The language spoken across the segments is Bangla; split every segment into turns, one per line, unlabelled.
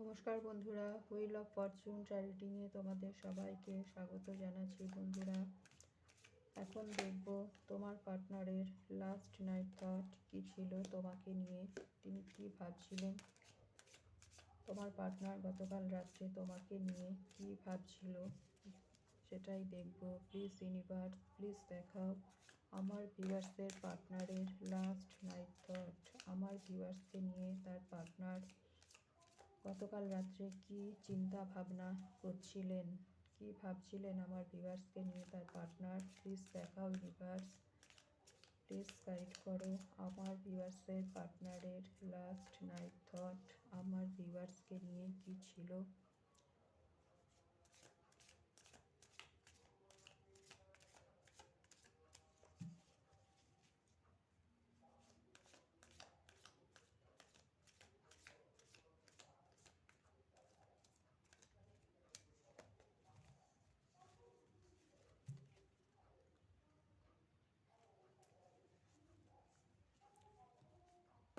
নমস্কার বন্ধুরা হুইল অফ ফরচুন চ্যারিটিংয়ে তোমাদের সবাইকে স্বাগত জানাচ্ছি বন্ধুরা। এখন দেখব তোমার পার্টনারের লাস্ট নাইট থট কী ছিল তোমাকে নিয়ে, তিনি কি ভাবছিলেন? তোমার পার্টনার গতকাল রাত্রে তোমাকে নিয়ে কি ভাবছিল? সেটাই দেখব। প্লিজ ইউনিভার্স প্লিজ দেখাও। আমার ভিউয়ার্সের পার্টনারের লাস্ট নাইট থট আমার ভিউয়ার্সকে নিয়ে তার পার্টনার গতকাল রাত্রে কি চিন্তা ভাবনা করছিলেন? কি ভাবছিলেন আমার ভিভার্সকে নিয়ে তার পার্টনার? প্লিজ দেখাও ইউনিভার্স প্লিজ গাইড করো। আমার ভিভার্সের পার্টনারের লাস্ট নাইট থট। আমার ভিভার্সকে নিয়ে কি ছিল?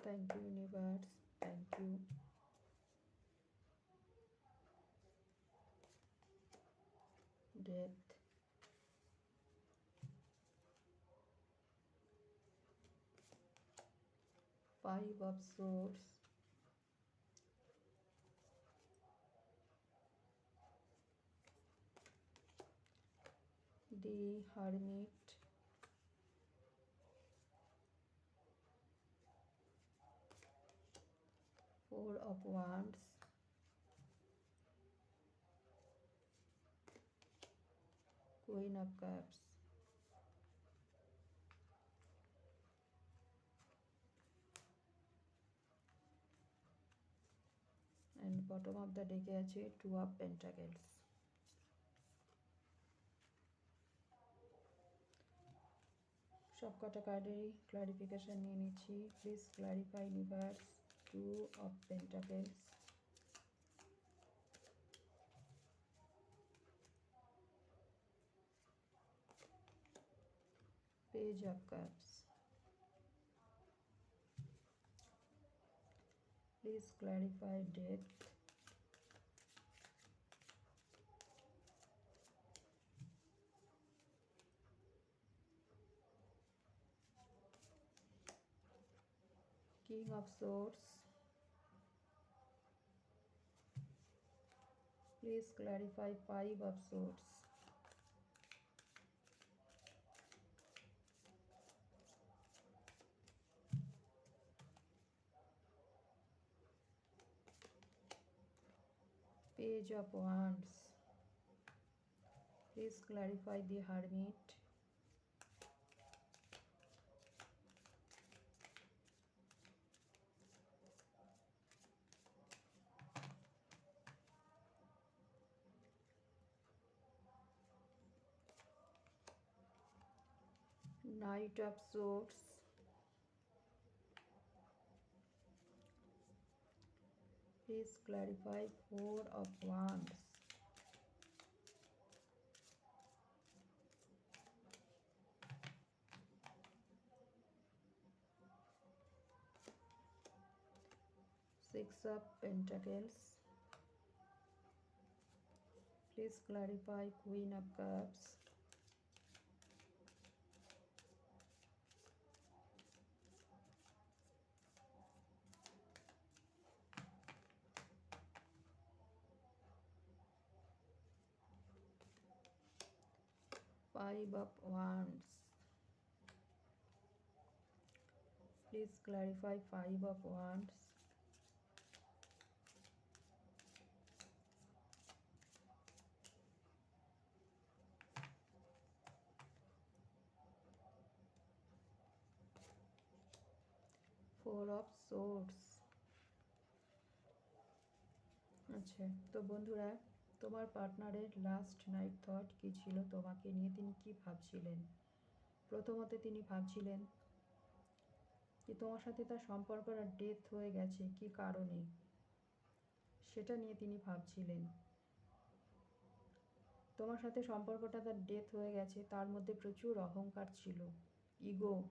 Thank you, universe. Thank you. Death. Five of Swords. The Hermit. Four of wands queen of cups and bottom of the deck আছে two of pentacles সব কটা কার্ডেরই ক্লারিফিকেশন নিয়ে নিচ্ছি please clarify universe two of pentacles. Page of cups. Please clarify death king of swords Please clarify five of swords. Page of Wands. Please clarify the Hermit. Knight of Swords. Please clarify Four of Wands. Six of Pentacles. Please clarify Queen of Cups. Five of wands please clarify five of wands four of swords আচ্ছা তো বন্ধুরা তোমার পার্টনারের লাস্ট নাইট থট কী ছিল তোমাকে নিয়ে তিনি কি ভাবছিলেন? প্রথমত তিনি ভাবছিলেন যে তোমার সাথে তার সম্পর্কটা ডেথ হয়ে গেছে, কি কারণে? সেটা নিয়ে তিনি ভাবছিলেন। তোমার সাথে সম্পর্কটা তার ডেথ হয়ে গেছে, তার মধ্যে প্রচুর অহংকার ছিল ইগো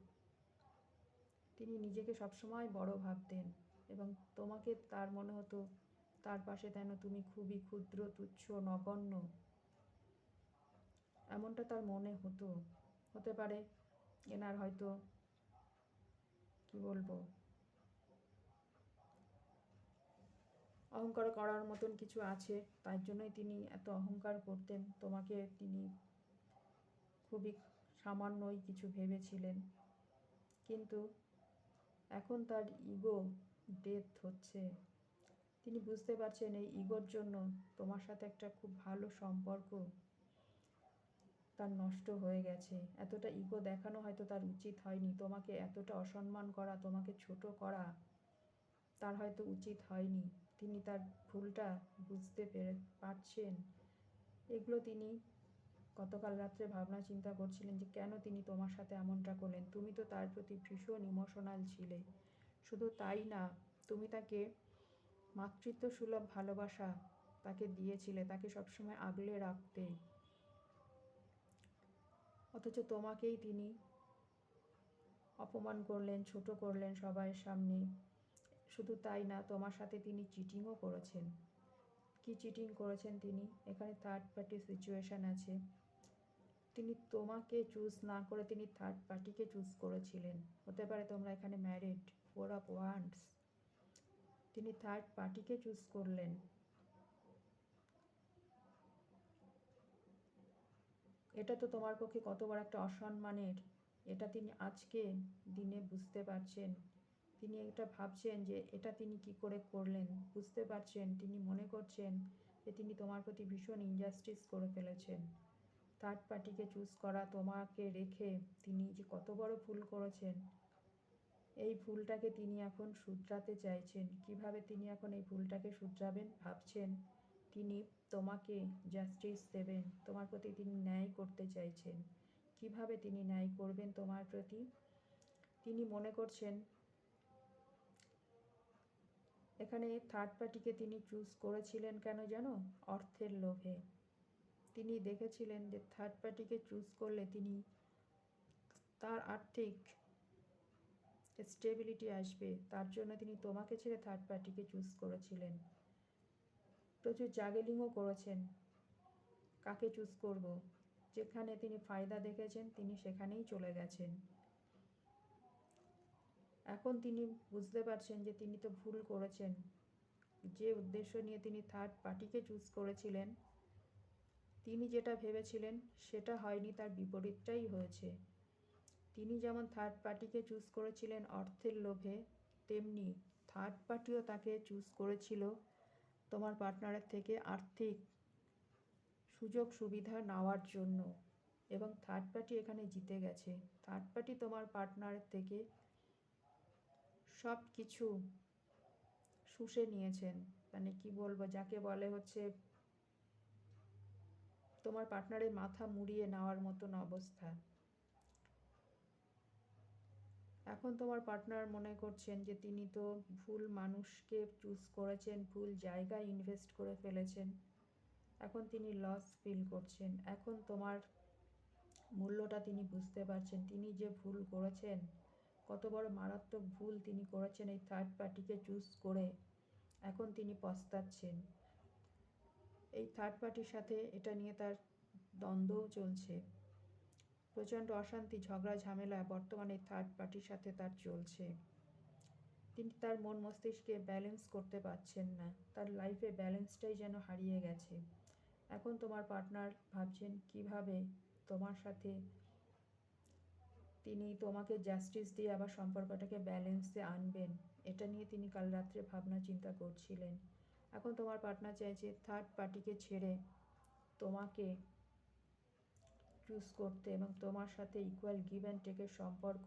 তিনি নিজেকে সবসময় বড় ভাবতেন এবং তোমাকে তার মনে হতো তার পাশে যেন তুমি খুবই ক্ষুদ্র, তুচ্ছ, নগণ্য। এমনটা তার মনে হতো। হতে পারে এনার হয়তো, কি বলব? অহংকার করার মতন কিছু আছে তার জন্যই তিনি এত অহংকার করতেন। তোমাকে তিনি খুবই সামান্যই কিছু ভেবেছিলেন। কিন্তু এখন তার ইগো ডেথ হচ্ছে। তিনি বুঝতে পারছেন এই ইগোর জন্য তোমার সাথে একটা খুব ভালো সম্পর্ক তার নষ্ট হয়ে গেছে। এতটা ইগো দেখানো হয়তো তার উচিত হয়নি। তোমাকে এতটা অসম্মান করা, তোমাকে ছোট করা তার হয়তো উচিত হয়নি। তিনি তার ভুলটা বুঝতে পেরে পারছেন। এগুলো তিনি গতকাল রাত্রে ভাবনা চিন্তা করছিলেন যে কেন তিনি তোমার সাথে এমনটা করলেন? তুমি তো তার প্রতি ভীষণ ইমোশনাল ছিলে। শুধু তাই না, তুমি তাকে মাতৃত্ব সুলভ ভালোবাসা তাকে দিয়েছিলে, তাকে সবসময় আগলে রাখতে। অথচ তোমাকেই তিনি অপমান করলেন, ছোট করলেন সবার সামনে। শুধু তাই না, তোমার সাথে তিনি চিটিংও করেছেন। কি চিটিং করেছেন তিনি? এখানে থার্ড পার্টি সিচুয়েশান আছে। তিনি তোমাকে চুজ না করে তিনি থার্ড পার্টিকে চুজ করেছিলেন। হতে পারে তোমরা এখানে ম্যারিড ফোর অফ ওয়ান্ডস তিনি থার্ড পার্টিকে চুজ করলেন। এটা তো তোমার পক্ষে কত বড় একটা অসম্মানের। এটা তিনি আজকে দিনে বুঝতে পারছেন। তিনি এটা ভাবছেন যে এটা তিনি কি করে করলেন। বুঝতে পারছেন, তিনি মনে করছেন যে তিনি তোমার প্রতি ভীষণ ইনজাস্টিস করে ফেলেছেন। থার্ড পার্টিকে চুজ করা তোমাকে রেখে তিনি যে কত বড় ভুল করেছেন এই ভুলটাকে তিনি এখন শুধরাতে চাইছেন। কীভাবে তিনি এখন এই ভুলটাকে শুধরাবেন ভাবছেন? তিনি তোমাকে জাস্টিস দেবেন। তোমার প্রতি তিনি ন্যায় করতে চাইছেন। কীভাবে তিনি ন্যায় করবেন তোমার প্রতি? তিনি মনে করছেন, এখানে থার্ড পার্টিকে তিনি চুজ করেছিলেন কেন জানো? অর্থের লোভে। তিনি দেখেছিলেন যে থার্ড পার্টিকে চুজ করলে তিনি তার আর্থিক স্টেবিলিটি আসবে, তার জন্য তিনি তোমাকে ছেড়ে থার্ড পার্টিকে চুজ করেছিলেন। প্রচুর জাগেলিংও করেছেন। কাকে চুজ করব? যেখানে তিনি ফায়দা দেখেছেন, তিনি সেখানেই চলে গেছেন। এখন তিনি বুঝতে পারছেন যে তিনি তো ভুল করেছেন। যে উদ্দেশ্য নিয়ে তিনি থার্ড পার্টিকে চুজ করেছিলেন, তিনি যেটা ভেবেছিলেন, সেটা হয়নি, তার বিপরীতটাই হয়েছে। তিনি যেমন থার্ড পার্টিকে চুজ করেছিলেন অর্থের লোভে, তেমনি থার্ড পার্টিও তাকে চুজ করেছিল। তোমার পার্টনারের থেকে আর্থিক সুযোগ সুবিধা নেওয়ার জন্য। এবং থার্ড পার্টি এখানে জিতে গেছে। থার্ড পার্টি তোমার পার্টনারের থেকে সব কিছু শুষে নিয়েছেন। মানে কি বলব, যাকে বলে হচ্ছে তোমার পার্টনারের মাথা মুড়িয়ে নেওয়ার মতন অবস্থা। এখন তোমার পার্টনার মনে করছেন যে তিনি তো ভুল মানুষকে চুজ করেছেন, ভুল জায়গায় ইনভেস্ট করে ফেলেছেন। এখন তিনি লস ফিল করছেন। এখন তোমার মূল্যটা তিনি বুঝতে পারছেন। তিনি যে ভুল করেছেন, কত বড় মারাত্মক ভুল তিনি করেছেন এই থার্ড পার্টিকে চুজ করে, এখন তিনি পস্তাচ্ছেন। এই থার্ড পার্টির সাথে এটা নিয়ে তার দ্বন্দ্বও চলছে। প্রচণ্ড অশান্তি, ঝগড়া, ঝামেলা, বর্তমানে থার্ড পার্টির সাথে তার চলছে। তিনি তার মন মস্তিষ্কে ব্যালেন্স করতে পারছেন না। তার লাইফে ব্যালেন্সটাই যেন হারিয়ে গেছে। এখন তোমার পার্টনার ভাবছেন কীভাবে তোমার সাথে তিনি তোমাকে জাস্টিস দিয়ে আবার সম্পর্কটাকে ব্যালেন্সে আনবেন, এটা নিয়ে তিনি কাল রাত্রে ভাবনা চিন্তা করছিলেন। এখন তোমার পার্টনার চাইছে থার্ড পার্টিকে ছেড়ে তোমাকে চুজ করতে এবং তোমার সাথে ইকুয়াল গিভ অ্যান্ড টেকের সম্পর্ক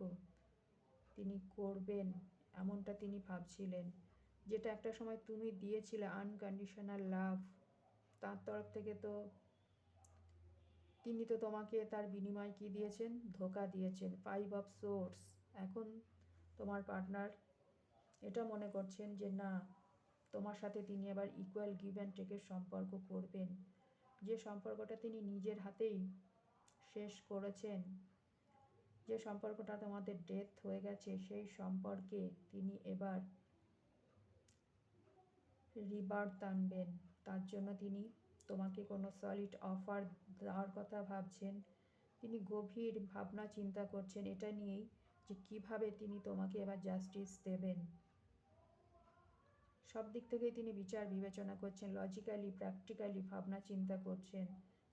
তিনি করবেন, এমনটা তিনি ভাবছিলেন। যেটা একটা সময় তুমি দিয়েছিলে আনকন্ডিশনাল লাভ তার তরফ থেকে তো তিনি তো তোমাকে তার বিনিময় কি দিয়েছেন? ধোকা দিয়েছেন। ফাইভ অফ সোর্স এখন তোমার পার্টনার এটা মনে করছেন যে, না, তোমার সাথে তিনি এবার ইকুয়াল গিভ অ্যান্ড টেকের সম্পর্ক করবেন। যে সম্পর্কটা তিনি নিজের হাতেই শেষ করেছেন। যে সম্পর্কটা তোমাদের ডেথ হয়ে গেছে, সেই সম্পর্কে তিনি এবার রিবার্থ আনবেন তার জন্য তিনি তোমাকে কোনো সলিড অফার দেওয়ার কথা ভাবছেন। তিনি গভীর ভাবনা চিন্তা করছেন। এটা নিয়েই যে কীভাবে তিনি তোমাকে এবার জাস্টিস দেবেন। সব দিক থেকেই তিনি বিচার বিবেচনা করছেন লজিক্যালি প্র্যাকটিক্যালি ভাবনা চিন্তা করছেন।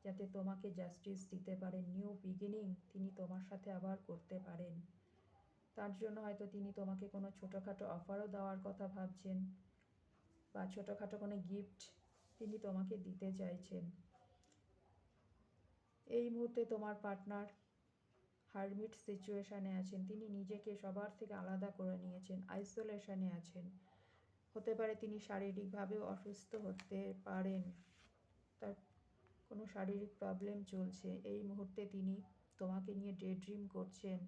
যাতে তোমাকে জাস্টিস দিতে পারেন নিউ বিগিনিং তিনি তোমার সাথে আবার করতে পারেন। তার জন্য হয়তো তিনি তোমাকে কোনো ছোটোখাটো অফারও দেওয়ার কথা ভাবছেন বা ছোটোখাটো কোনো গিফট তিনি তোমাকে দিতে চাইছেন। এই মুহূর্তে তোমার পার্টনার হারমিট সিচুয়েশানে আছেন। তিনি নিজেকে সবার থেকে আলাদা করে নিয়েছেন আইসোলেশনে আছেন। হতে পারে তিনি শারীরিকভাবেও অসুস্থ হতে পারেন। তার কোনো শারীরিক প্রবলেম চলছে, এই মুহূর্তে তিনি তোমাকে নিয়ে ডে ড্রিম করছেন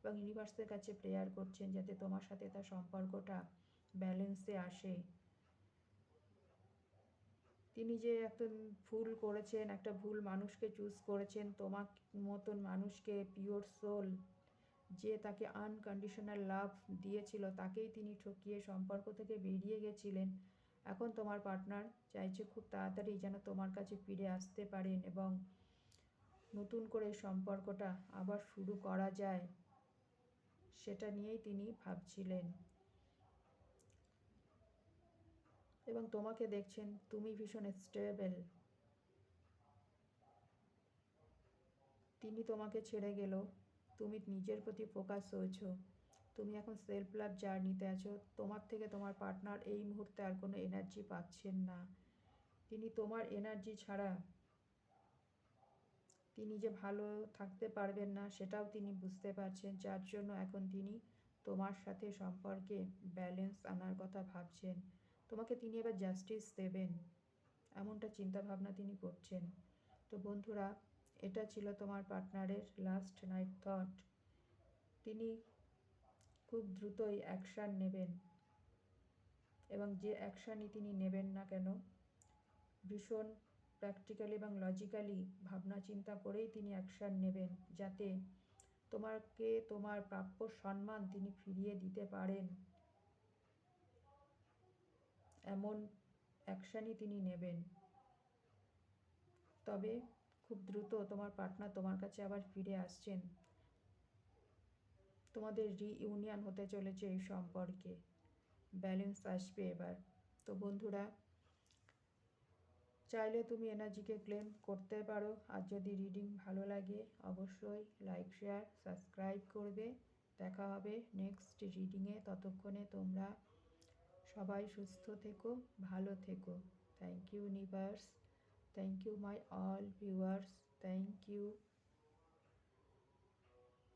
এবং ইউনিভার্সের কাছে প্রেয়ার করছেন যাতে তোমার সাথে তার সম্পর্কটা ব্যালেন্সে আসে। তিনি যে একটা ভুল করেছেন, একটা ভুল মানুষকে চুজ করেছেন তোমার মতন মানুষকে পিওর সোল যে তাকে আনকন্ডিশনাল লাভ দিয়েছিল, তাকেই তিনি ঠকিয়ে সম্পর্ক থেকে বেরিয়ে গেছিলেন। এখন তোমার পার্টনার চাইছে খুব তাড়াতাড়ি যেন তোমার কাছে ফিরে আসতে পারেন এবং নতুন করে সম্পর্কটা আবার শুরু করা যায়, সেটা নিয়েই তিনি ভাবছিলেন। এবং তোমাকে দেখছেন, তুমি ভীষণ স্টেবল তিনি তোমাকে ছেড়ে গেলেও তুমি নিজের প্রতি ফোকাস হয়েছো। তুমি এখন সেলফ লাভ জার্নিতে আছো, তোমার থেকে তোমার পার্টনার এই মুহূর্তে আর কোনো এনার্জি পাচ্ছেন না। তিনি তোমার এনার্জি ছাড়া তিনি যে ভালো থাকতে পারবেন না, সেটাও তিনি বুঝতে পারছেন। যার জন্য এখন তিনি তোমার সাথে সম্পর্কে ব্যালেন্স আনার কথা ভাবছেন। তোমাকে তিনি এবার জাস্টিস দেবেন, এমনটা চিন্তাভাবনা তিনি করছেন। তো বন্ধুরা, এটা ছিল তোমার পার্টনারের লাস্ট নাইট থট তিনি খুব দ্রুতই অ্যাকশান নেবেন। এবং যে অ্যাকশানই তিনি নেবেন না কেন, ভীষণ প্র্যাকটিক্যালি এবং লজিক্যালি ভাবনা চিন্তা করেই তিনি অ্যাকশান নেবেন, যাতে তোমাকে তোমার প্রাপ্য সম্মান তিনি ফিরিয়ে দিতে পারেন। এমন অ্যাকশানই তিনি নেবেন। তবে খুব দ্রুত তোমার পার্টনার তোমার কাছে আবার ফিরে আসছেন। তোমাদের রিইউনিয়ন হতে চলেছে এই সম্পর্কে। ব্যালেন্স আসবে এবার। তো বন্ধুরা, চাইলে তুমি এনার্জিকে ক্লেম করতে পারো। আর যদি রিডিং ভালো লাগে, অবশ্যই লাইক শেয়ার সাবস্ক্রাইব করবে। দেখা হবে নেক্সট রিডিংয়ে ততক্ষণে তোমরা সবাই সুস্থ থেকো, ভালো থেকো। Thank you universe thank you my all viewers thank you